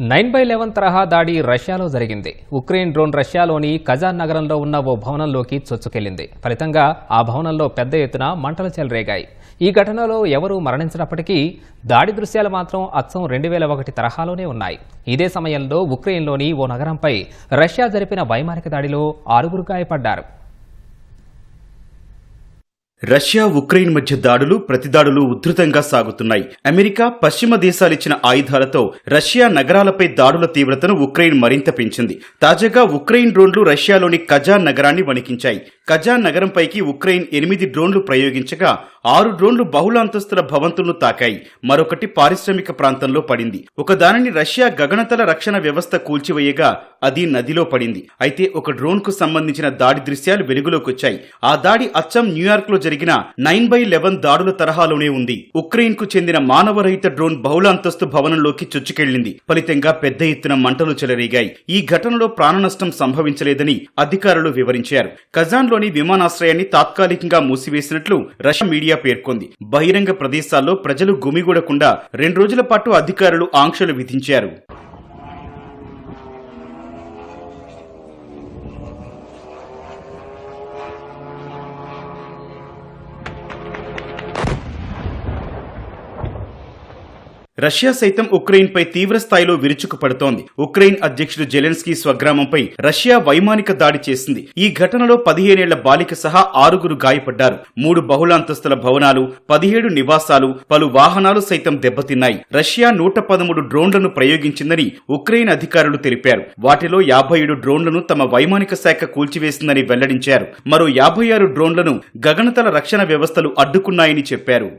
Nine by eleven తరహా దాడి రష్యాలో జరిగింది. ఉక్రెయిన్ డ్రోన్ రష్యాలోని కజాన్ నగరంలో ఉన్న ఓ భవనంలోకి చొచ్చుకెళ్ళింది ఫలితంగా ఆ భవనంలో పెద్ద ఎత్తున మంటలు చెలరేగాయి. ఈ ఘటనలో ఎవరూ మరణించినప్పటికీ దాడి దృశ్యాలు మాత్రం అచ్చం రెండు వేల ఒకటి తరహాలోనే ఉన్నాయి. ఇదే సమయంలో ఉక్రెయిన్లోని ఓ నగరంపై రష్యా జరిపిన వైమానిక దాడిలో ఆరుగురు గాయపడ్డారు. రష్యా ఉక్రెయిన్ మధ్య దాడులు ప్రతిదాడులు ఉధృతంగా సాగుతున్నాయి. అమెరికా పశ్చిమ దేశాలిచ్చిన ఆయుధాలతో రష్యా నగరాలపై దాడుల తీవ్రతను ఉక్రెయిన్ మరింత పెంచింది. తాజాగా ఉక్రెయిన్ డ్రోన్లు రష్యాలోని కజాన్ నగరాన్ని వణికించాయి. కజాన్ నగరంపైకి ఉక్రెయిన్ ఎనిమిది డ్రోన్లు ప్రయోగించగా ఆరు డ్రోన్లు బహుళ అంతస్తుల భవంతులను తాకాయి. మరొకటి పారిశ్రామిక ప్రాంతంలో పడింది. ఒక దానిని రష్యా గగనతల రక్షణ వ్యవస్థ కూల్చివేయగా అది నదిలో పడింది. అయితే ఒక డ్రోన్కు సంబంధించిన దాడి దృశ్యాలు వెలుగులోకి వచ్చాయి ఆ దాడి అచ్చం న్యూయార్క్లో జరిగిన నైన్ బై లెవెన్ దాడుల తరహాలోనే ఉంది. ఉక్రెయిన్కు చెందిన మానవరహిత డ్రోన్ బహుళ అంతస్తు భవనంలోకి చొచ్చుకెళ్ళింది ఫలితంగా పెద్ద ఎత్తున మంటలు చెలరేగాయి. ఈ ఘటనలో ప్రాణ నష్టం సంభవించలేదని అధికారులు వివరించారు. కజాన్లోని విమానాశ్రయాన్ని తాత్కాలికంగా మూసివేసినట్లు రష్యా మీడియా పేర్కొంది బహిరంగ ప్రదేశాల్లో ప్రజలు గుమిగూడకుండా రెండు రోజుల పాటు అధికారులు ఆంక్షలు విధించారు. రష్యా సైతం ఉక్రెయిన్ పై తీవ్ర స్థాయిలో విరుచుకుపడుతోంది. ఉక్రెయిన్ అధ్యక్షుడు జెలెన్స్కీ స్వగ్రామంపై రష్యా వైమానిక దాడి చేసింది. ఈ ఘటనలో పదిహేనేళ్ళ బాలిక సహా ఆరుగురు గాయపడ్డారు. మూడు బహుళాంతస్తుల భవనాలు పదిహేడు నివాసాలు పలు వాహనాలు సైతం దెబ్బతిన్నాయి. రష్యా నూట పదమూడు డ్రోన్లను ప్రయోగించిందని ఉక్రెయిన్ అధికారులు తెలిపారు. వాటిలో యాభై ఏడు డ్రోన్లను తమ వైమానిక శాఖ కూల్చివేసిందని వెల్లడించారు. మరో యాభై ఆరు డ్రోన్లను గగనతల రక్షణ వ్యవస్థలు అడ్డుకున్నాయని చెప్పారు.